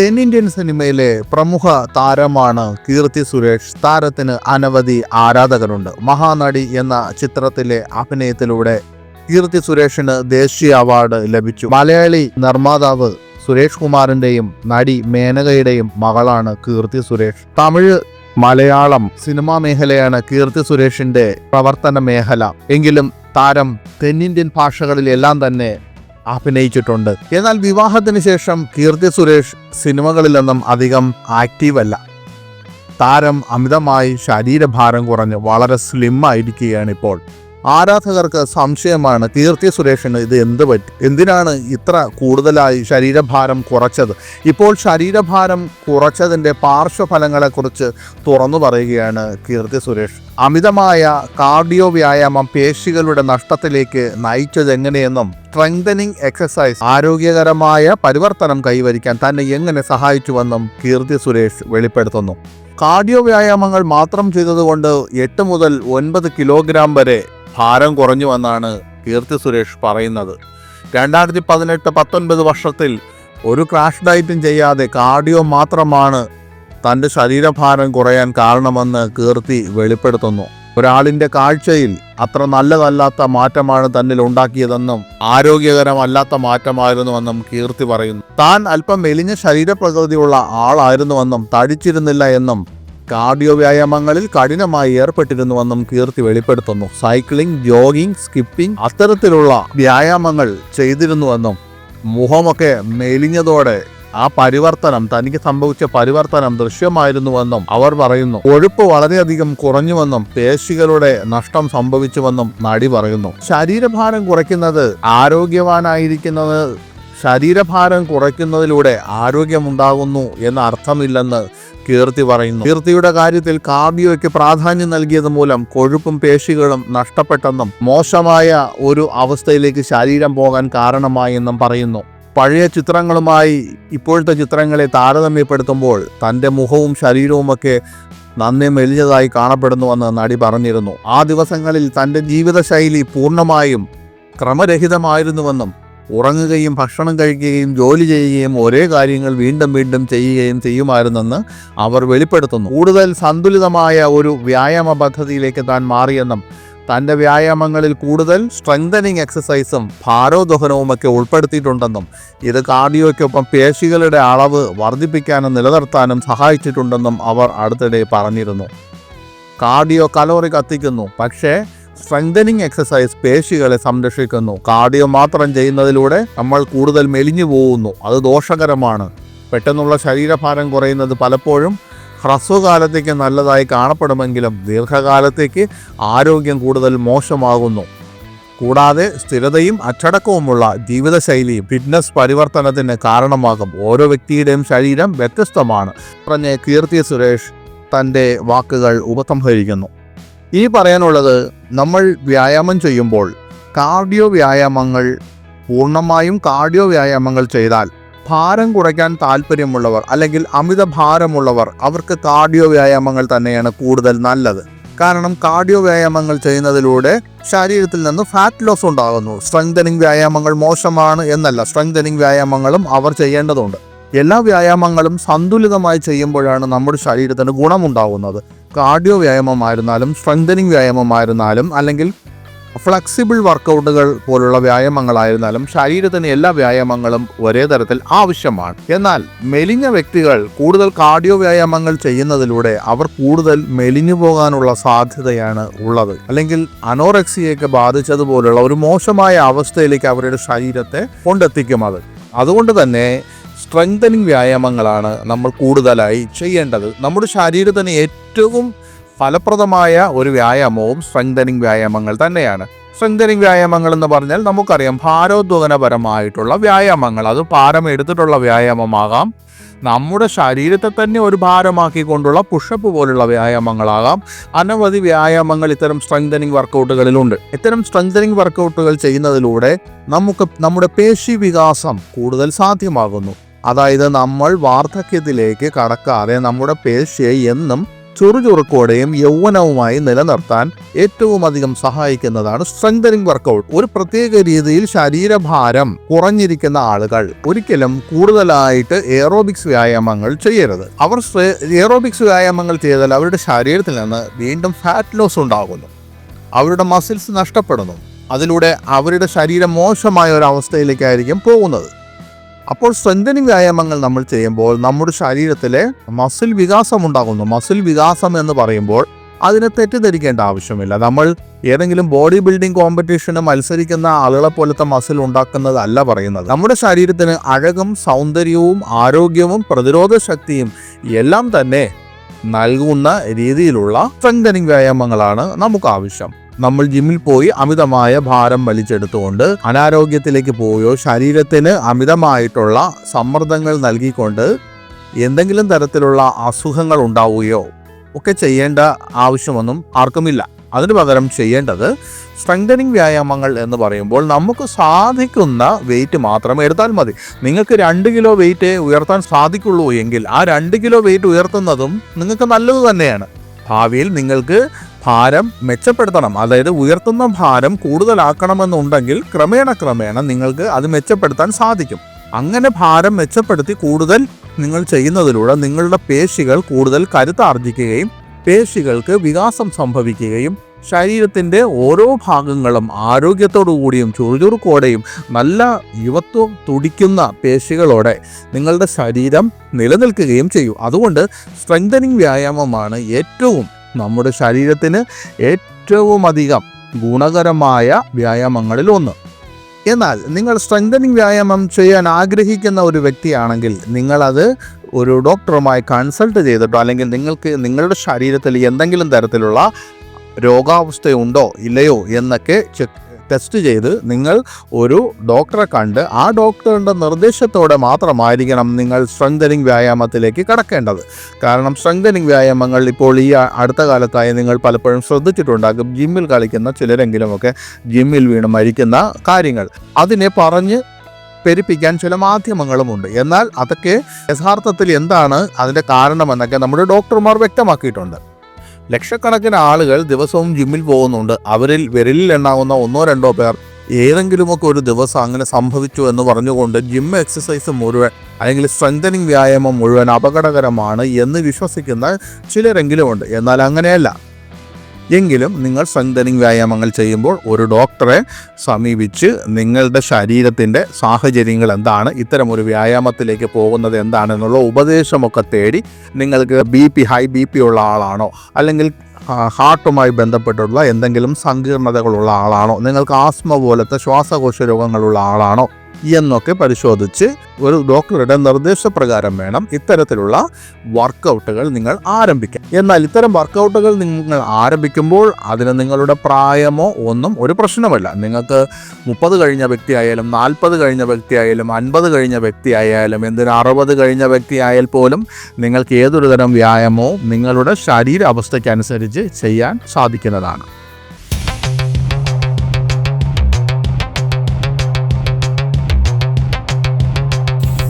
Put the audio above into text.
തെന്നിന്ത്യൻ സിനിമയിലെ പ്രമുഖ താരമാണ് കീർത്തി സുരേഷ്. താരത്തിന് അനവധി ആരാധകരുണ്ട്. മഹാനടി എന്ന ചിത്രത്തിലെ അഭിനയത്തിലൂടെ കീർത്തി സുരേഷിന് ദേശീയ അവാർഡ് ലഭിച്ചു. മലയാളി നിർമ്മാതാവ് സുരേഷ് കുമാറിന്റെയും നടി മേനകയുടെയും മകളാണ് കീർത്തി സുരേഷ്. തമിഴ് മലയാളം സിനിമാ മേഖലയാണ് കീർത്തി സുരേഷിന്റെ പ്രവർത്തന മേഖല. എങ്കിലും താരം തെന്നിന്ത്യൻ ഭാഷകളിലെല്ലാം തന്നെ അഭിനയിച്ചിട്ടുണ്ട്. എന്നാൽ വിവാഹത്തിന് ശേഷം കീർത്തി സുരേഷ് സിനിമകളിലൊന്നും അധികം ആക്റ്റീവ് അല്ല. താരം അമിതമായി ശരീരഭാരം കുറഞ്ഞ് വളരെ സ്ലിം ആയിരിക്കുകയാണ് ഇപ്പോൾ. ആരാധകർക്ക് സംശയമാണ് കീർത്തി സുരേഷിന് ഇത് എന്ത് പറ്റി? എന്തിനാണ് ഇത്ര കൂടുതലായി ശരീരഭാരം കുറച്ചത്? ഇപ്പോൾ ശരീരഭാരം കുറച്ചതിന്റെ പാർശ്വഫലങ്ങളെക്കുറിച്ച് തുറന്നു പറയുകയാണ് കീർത്തി സുരേഷ്. അമിതമായ കാർഡിയോ വ്യായാമം പേശികളുടെ നഷ്ടത്തിലേക്ക് നയിച്ചതെങ്ങനെയെന്നും സ്ട്രെങ്തനിങ് എക്സസൈസ് ആരോഗ്യകരമായ പരിവർത്തനം കൈവരിക്കാൻ തന്നെ എങ്ങനെ സഹായിച്ചുവെന്നും കീർത്തി സുരേഷ് വെളിപ്പെടുത്തുന്നു. കാർഡിയോ വ്യായാമങ്ങൾ മാത്രം ചെയ്തതുകൊണ്ട് എട്ട് മുതൽ ഒൻപത് കിലോഗ്രാം വരെ ഭാരം കുറഞ്ഞുവെന്നാണ് കീർത്തി സുരേഷ് പറയുന്നത്. രണ്ടായിരത്തി പതിനെട്ട് പത്തൊൻപത് വർഷത്തിൽ ഒരു ക്രാഷ് ഡയറ്റും ചെയ്യാതെ കാർഡിയോ മാത്രമാണ് തന്റെ ശരീരഭാരം കുറയാൻ കാരണമെന്ന് കീർത്തി വെളിപ്പെടുത്തുന്നു. ഒരാളിന്റെ കാഴ്ചയിൽ അത്ര നല്ലതല്ലാത്ത മാറ്റമാണ് തന്നിൽ ഉണ്ടാക്കിയതെന്നും ആരോഗ്യകരമല്ലാത്ത മാറ്റമായിരുന്നുവെന്നും കീർത്തി പറയുന്നു. താൻ അല്പം മെലിഞ്ഞ ശരീരപ്രകൃതിയുള്ള ആളായിരുന്നുവെന്നും തടിച്ചിരുന്നില്ല എന്നും കാർഡിയോ വ്യായാമങ്ങളിൽ കഠിനമായി ഏർപ്പെട്ടിരുന്നുവെന്നും കീർത്തി വെളിപ്പെടുത്തുന്നു. സൈക്ലിംഗ് ജോഗിംഗ് സ്കിപ്പിംഗ് അത്തരത്തിലുള്ള വ്യായാമങ്ങൾ ചെയ്തിരുന്നുവെന്നും മുഖമൊക്കെ മെലിഞ്ഞതോടെ ആ പരിവർത്തനം തനിക്ക് സംഭവിച്ച പരിവർത്തനം ദൃശ്യമായിരുന്നുവെന്നും അവർ പറയുന്നു. കൊഴുപ്പ് വളരെയധികം കുറഞ്ഞുവെന്നും പേശികളുടെ നഷ്ടം സംഭവിച്ചുവെന്നും നടി പറയുന്നു. ശരീരഭാരം കുറയ്ക്കുന്നത് ആരോഗ്യവാനായിരിക്കുന്നത് ശരീരഭാരം കുറയ്ക്കുന്നതിലൂടെ ആരോഗ്യമുണ്ടാകുന്നു എന്ന അർത്ഥമില്ലെന്ന് കീർത്തി പറയുന്നു. കീർത്തിയുടെ കാര്യത്തിൽ കാർഡിയോയ്ക്ക് പ്രാധാന്യം നൽകിയത് മൂലം കൊഴുപ്പും പേശികളും നഷ്ടപ്പെട്ടെന്നും മോശമായ ഒരു അവസ്ഥയിലേക്ക് ശരീരം പോകാൻ കാരണമായെന്നും പറയുന്നു. പഴയ ചിത്രങ്ങളുമായി ഇപ്പോഴത്തെ ചിത്രങ്ങളെ താരതമ്യപ്പെടുത്തുമ്പോൾ തന്റെ മുഖവും ശരീരവുമൊക്കെ നന്ദി മെലിഞ്ഞതായി കാണപ്പെടുന്നുവെന്ന് നടി പറഞ്ഞിരുന്നു. ആ ദിവസങ്ങളിൽ തന്റെ ജീവിതശൈലി പൂർണമായും ക്രമരഹിതമായിരുന്നുവെന്നും ഉറങ്ങുകയും ഭക്ഷണം കഴിക്കുകയും ജോലി ചെയ്യുകയും ഒരേ കാര്യങ്ങൾ വീണ്ടും വീണ്ടും ചെയ്യുകയും ചെയ്യുമായിരുന്നെന്ന് അവർ വെളിപ്പെടുത്തുന്നു. കൂടുതൽ സന്തുലിതമായ ഒരു വ്യായാമ പദ്ധതിയിലേക്ക് താൻ മാറിയെന്നും തന്റെ വ്യായാമങ്ങളിൽ കൂടുതൽ സ്ട്രെങ്തനിങ് എക്സസൈസും ഭാരോദ്വഹനവുമൊക്കെ ഉൾപ്പെടുത്തിയിട്ടുണ്ടെന്നും ഇത് കാർഡിയോയ്ക്കൊപ്പം പേശികളുടെ അളവ് വർദ്ധിപ്പിക്കാനും നിലനിർത്താനും സഹായിച്ചിട്ടുണ്ടെന്നും അവർ അടുത്തിടെ പറഞ്ഞിരുന്നു. കാർഡിയോ കലോറി കത്തിക്കുന്നു പക്ഷേ സ്ട്രെങ്തനിങ് എക്സസൈസ് പേശികളെ സംരക്ഷിക്കുന്നു. കാർഡിയോ മാത്രം ചെയ്യുന്നതിലൂടെ നമ്മൾ കൂടുതൽ മെലിഞ്ഞു പോകുന്നു. അത് ദോഷകരമാണ്. പെട്ടെന്നുള്ള ശരീരഭാരം കുറയുന്നത് പലപ്പോഴും ഹ്രസ്വകാലത്തേക്ക് നല്ലതായി കാണപ്പെടുമെങ്കിലും ദീർഘകാലത്തേക്ക് ആരോഗ്യം കൂടുതൽ മോശമാകുന്നു. കൂടാതെ സ്ഥിരതയും അച്ചടക്കവുമുള്ള ജീവിതശൈലിയും ഫിറ്റ്നസ് പരിവർത്തനത്തിന് കാരണമാകും. ഓരോ വ്യക്തിയുടെയും ശരീരം വ്യത്യസ്തമാണ്. പറഞ്ഞ കീർത്തി സുരേഷ് തന്റെ വാക്കുകൾ ഉപസംഹരിക്കുന്നു. ഈ പറയാനുള്ളത് നമ്മൾ വ്യായാമം ചെയ്യുമ്പോൾ കാർഡിയോ വ്യായാമങ്ങൾ പൂർണമായും കാർഡിയോ വ്യായാമങ്ങൾ ചെയ്താൽ ഭാരം കുറയ്ക്കാൻ താല്പര്യമുള്ളവർ അല്ലെങ്കിൽ അമിത ഭാരമുള്ളവർ അവർക്ക് കാർഡിയോ വ്യായാമങ്ങൾ തന്നെയാണ് കൂടുതൽ നല്ലത്. കാരണം കാർഡിയോ വ്യായാമങ്ങൾ ചെയ്യുന്നതിലൂടെ ശരീരത്തിൽ നിന്ന് ഫാറ്റ് ലോസ് ഉണ്ടാകുന്നു. സ്ട്രെങ്തനിങ് വ്യായാമങ്ങൾ മോശമാണ് എന്നല്ല സ്ട്രെങ്തനിങ് വ്യായാമങ്ങളും അവർ ചെയ്യേണ്ടതുണ്ട്. എല്ലാ വ്യായാമങ്ങളും സന്തുലിതമായി ചെയ്യുമ്പോഴാണ് നമ്മുടെ ശരീരത്തിന് ഗുണമുണ്ടാകുന്നത്. കാർഡിയോ വ്യായാമമായിരുന്നാലും സ്ട്രെങ്തനിങ് വ്യായാമമായിരുന്നാലും അല്ലെങ്കിൽ ഫ്ലെക്സിബിൾ വർക്കൗട്ടുകൾ പോലുള്ള വ്യായാമങ്ങളായിരുന്നാലും ശരീരത്തിന് എല്ലാ വ്യായാമങ്ങളും ഒരേ തരത്തിൽ ആവശ്യമാണ്. എന്നാൽ മെലിഞ്ഞ വ്യക്തികൾ കൂടുതൽ കാർഡിയോ വ്യായാമങ്ങൾ ചെയ്യുന്നതിലൂടെ അവർ കൂടുതൽ മെലിഞ്ഞു പോകാനുള്ള സാധ്യതയാണ് ഉള്ളത്. അല്ലെങ്കിൽ അനോറക്സിയൊക്കെ ബാധിച്ചതുപോലുള്ള ഒരു മോശമായ അവസ്ഥയിലേക്ക് അവരുടെ ശരീരത്തെ കൊണ്ടെത്തിക്കും അത്. അതുകൊണ്ട് തന്നെ സ്ട്രെങ്തനിങ് വ്യായാമങ്ങളാണ് നമ്മൾ കൂടുതലായി ചെയ്യേണ്ടത്. നമ്മുടെ ശരീരത്തിന് ഏറ്റവും ഫലപ്രദമായ ഒരു വ്യായാമവും സ്ട്രെങ്തനിങ് വ്യായാമങ്ങൾ തന്നെയാണ്. സ്ട്രെങ്തനിങ് വ്യായാമങ്ങൾ എന്ന് പറഞ്ഞാൽ നമുക്കറിയാം ഭാരോദ്വഹനപരമായിട്ടുള്ള വ്യായാമങ്ങൾ. അത് ഭാരം എടുത്തിട്ടുള്ള വ്യായാമമാകാം. നമ്മുടെ ശരീരത്തെ തന്നെ ഒരു ഭാരമാക്കിക്കൊണ്ടുള്ള പുഷപ്പ് പോലുള്ള വ്യായാമങ്ങളാകാം. അനവധി വ്യായാമങ്ങൾ ഇത്തരം സ്ട്രെങ്തനിങ് വർക്കൗട്ടുകളിലുണ്ട് ഇത്തരം സ്ട്രെങ്തനിങ് വർക്കൗട്ടുകൾ ചെയ്യുന്നതിലൂടെ നമുക്ക് നമ്മുടെ പേശി വികാസം കൂടുതൽ സാധ്യമാകുന്നു. അതായത് നമ്മൾ വാർദ്ധക്യത്തിലേക്ക് കടക്കാതെ നമ്മുടെ പേശിയെ എന്നും ചുറുചുറുക്കോടെയും യൗവനവുമായി നിലനിർത്താൻ ഏറ്റവും അധികം സഹായിക്കുന്നതാണ് സ്ട്രെങ്തനിങ് വർക്കൗട്ട് ഒരു പ്രത്യേക രീതിയിൽ ശരീരഭാരം കുറഞ്ഞിരിക്കുന്ന ആളുകൾ ഒരിക്കലും കൂടുതലായിട്ട് എയറോബിക്സ് വ്യായാമങ്ങൾ ചെയ്യരുത്. അവർ എയറോബിക്സ് വ്യായാമങ്ങൾ ചെയ്താൽ അവരുടെ ശരീരത്തിൽ നിന്ന് വീണ്ടും ഫാറ്റ് ലോസ് ഉണ്ടാകുന്നു. അവരുടെ മസിൽസ് നഷ്ടപ്പെടുന്നു. അതിലൂടെ അവരുടെ ശരീരം മോശമായ ഒരു അവസ്ഥയിലേക്കായിരിക്കും പോകുന്നത്. അപ്പോൾ സ്ട്രെങ്തനിങ് വ്യായാമങ്ങൾ നമ്മൾ ചെയ്യുമ്പോൾ നമ്മുടെ ശരീരത്തിലെ മസിൽ വികാസം ഉണ്ടാകുന്നു. മസിൽ വികാസം എന്ന് പറയുമ്പോൾ അതിനെ തെറ്റിദ്ധരിക്കേണ്ട ആവശ്യമില്ല. നമ്മൾ ഏതെങ്കിലും ബോഡി ബിൽഡിംഗ് കോമ്പറ്റീഷന് മത്സരിക്കുന്ന ആളുകളെ പോലത്തെ മസിൽ ഉണ്ടാക്കുന്നതല്ല പറയുന്നത്. നമ്മുടെ ശരീരത്തിന് അഴകും സൗന്ദര്യവും ആരോഗ്യവും പ്രതിരോധ ശക്തിയും എല്ലാം തന്നെ നൽകുന്ന രീതിയിലുള്ള സ്ട്രെങ്തനിങ് വ്യായാമങ്ങളാണ് നമുക്ക് ആവശ്യം. നമ്മൾ ജിമ്മിൽ പോയി അമിതമായ ഭാരം വലിച്ചെടുത്തുകൊണ്ട് അനാരോഗ്യത്തിലേക്ക് പോവുകയോ ശരീരത്തിന് അമിതമായിട്ടുള്ള സമ്മർദ്ദങ്ങൾ നൽകിക്കൊണ്ട് എന്തെങ്കിലും തരത്തിലുള്ള അസുഖങ്ങൾ ഉണ്ടാവുകയോ ഒക്കെ ചെയ്യേണ്ട ആവശ്യമൊന്നും ആർക്കുമില്ല. അതിനു പകരം ചെയ്യേണ്ടത് സ്ട്രെങ്തനിങ് വ്യായാമങ്ങൾ എന്ന് പറയുമ്പോൾ നമുക്ക് സാധിക്കുന്ന വെയിറ്റ് മാത്രം എടുത്താൽ മതി. നിങ്ങൾക്ക് രണ്ട് കിലോ വെയിറ്റ് ഉയർത്താൻ സാധിക്കുള്ളൂ എങ്കിൽ ആ രണ്ട് കിലോ വെയിറ്റ് ഉയർത്തുന്നതും നിങ്ങൾക്ക് നല്ലത് തന്നെയാണ്. ഭാവിയിൽ നിങ്ങൾക്ക് ഭാരം മെച്ചപ്പെടുത്തണം. അതായത് ഉയർത്തുന്ന ഭാരം കൂടുതലാക്കണമെന്നുണ്ടെങ്കിൽ ക്രമേണ ക്രമേണ നിങ്ങൾക്ക് അത് മെച്ചപ്പെടുത്താൻ സാധിക്കും. അങ്ങനെ ഭാരം മെച്ചപ്പെടുത്തി കൂടുതൽ നിങ്ങൾ ചെയ്യുന്നതിലൂടെ നിങ്ങളുടെ പേശികൾ കൂടുതൽ കരുത്താർജിക്കുകയും പേശികൾക്ക് വികാസം സംഭവിക്കുകയും ശരീരത്തിന്റെ ഓരോ ഭാഗങ്ങളും ആരോഗ്യത്തോടു കൂടിയും ചുറുചുറുക്കോടെയും നല്ല യുവത്വം തുടിക്കുന്ന പേശികളോടെ നിങ്ങളുടെ ശരീരം നിലനിൽക്കുകയും ചെയ്യും. അതുകൊണ്ട് സ്ട്രെങ്തനിങ് വ്യായാമമാണ് ഏറ്റവും നമ്മുടെ ശരീരത്തിന് ഏറ്റവും അധികം ഗുണകരമായ വ്യായാമങ്ങളിൽ ഒന്ന്. എന്നാൽ നിങ്ങൾ സ്ട്രെങ്തനിങ് വ്യായാമം ചെയ്യാൻ ആഗ്രഹിക്കുന്ന ഒരു വ്യക്തിയാണെങ്കിൽ നിങ്ങളത് ഒരു ഡോക്ടറുമായി കൺസൾട്ട് ചെയ്തിട്ടോ അല്ലെങ്കിൽ നിങ്ങൾക്ക് നിങ്ങളുടെ ശരീരത്തിൽ എന്തെങ്കിലും തരത്തിലുള്ള രോഗാവസ്ഥയുണ്ടോ ഇല്ലയോ എന്നൊക്കെ ചെക്ക് ടെസ്റ്റ് ചെയ്ത് നിങ്ങൾ ഒരു ഡോക്ടറെ കണ്ട് ആ ഡോക്ടറിന്റെ നിർദ്ദേശത്തോടെ മാത്രമായിരിക്കണം നിങ്ങൾ സ്ട്രെങ്തനിങ് വ്യായാമത്തിലേക്ക് കടക്കേണ്ടത്. കാരണം സ്ട്രെങ്തനിങ് വ്യായാമങ്ങൾ ഇപ്പോൾ ഈ അടുത്ത കാലത്തായി നിങ്ങൾ പലപ്പോഴും ശ്രദ്ധിച്ചിട്ടുണ്ടാകും. ജിമ്മിൽ കളിക്കുന്ന ചിലരെങ്കിലുമൊക്കെ ജിമ്മിൽ വീണ് മരിക്കുന്ന കാര്യങ്ങൾ. അതിനെ പറഞ്ഞ് പെരുപ്പിക്കാൻ ചില മാധ്യമങ്ങളുമുണ്ട്. എന്നാൽ അതൊക്കെ യഥാർത്ഥത്തിൽ എന്താണ് അതിന്റെ കാരണമെന്നൊക്കെ നമ്മുടെ ഡോക്ടർമാർ വ്യക്തമാക്കിയിട്ടുണ്ട്. ലക്ഷക്കണക്കിന് ആളുകൾ ദിവസവും ജിമ്മിൽ പോകുന്നുണ്ട്. അവരിൽ വിരലിൽ എണ്ണാവുന്ന ഒന്നോ രണ്ടോ പേർ ഏതെങ്കിലുമൊക്കെ ഒരു ദിവസം അങ്ങനെ സംഭവിച്ചു എന്ന് പറഞ്ഞുകൊണ്ട് ജിം എക്സസൈസ് മുഴുവൻ അല്ലെങ്കിൽ സ്ട്രെങ്തനിങ് വ്യായാമം മുഴുവൻ അപകടകരമാണ് എന്ന് വിശ്വസിക്കുന്ന ചിലരെങ്കിലുമുണ്ട്. എന്നാൽ അങ്ങനെയല്ല. എങ്കിലും നിങ്ങൾ സ്ട്രെങ്തനിങ് വ്യായാമങ്ങൾ ചെയ്യുമ്പോൾ ഒരു ഡോക്ടറെ സമീപിച്ച് നിങ്ങളുടെ ശരീരത്തിന്റെ സാഹചര്യങ്ങൾ എന്താണ് ഇത്തരം ഒരു വ്യായാമത്തിലേക്ക് പോകുന്നത് എന്താണെന്നുള്ള ഉപദേശമൊക്കെ തേടി നിങ്ങൾക്ക് B P high B P ഉള്ള ആളാണോ അല്ലെങ്കിൽ ഹാർട്ടുമായി ബന്ധപ്പെട്ടുള്ള എന്തെങ്കിലും സങ്കീർണതകളുള്ള ആളാണോ നിങ്ങൾക്ക് ആസ്മ പോലത്തെ ശ്വാസകോശ രോഗങ്ങളുള്ള ആളാണോ എന്നൊക്കെ പരിശോധിച്ച് ഒരു ഡോക്ടറുടെ നിർദ്ദേശപ്രകാരം വേണം ഇത്തരത്തിലുള്ള വർക്കൗട്ടുകൾ നിങ്ങൾ ആരംഭിക്കാം എന്നാൽ ഇത്തരം വർക്കൗട്ടുകൾ നിങ്ങൾ ആരംഭിക്കുമ്പോൾ അതിന് നിങ്ങളുടെ പ്രായമോ ഒന്നും ഒരു പ്രശ്നമല്ല നിങ്ങൾക്ക് മുപ്പത് കഴിഞ്ഞ വ്യക്തിയായാലും നാൽപ്പത് കഴിഞ്ഞ വ്യക്തിയായാലും അൻപത് കഴിഞ്ഞ വ്യക്തിയായാലും എന്തിന് അറുപത് കഴിഞ്ഞ വ്യക്തിയായാൽ പോലും നിങ്ങൾക്ക് ഏതൊരു തരം വ്യായാമവും നിങ്ങളുടെ ശരീര അവസ്ഥയ്ക്കനുസരിച്ച് ചെയ്യാൻ സാധിക്കുന്നതാണ്.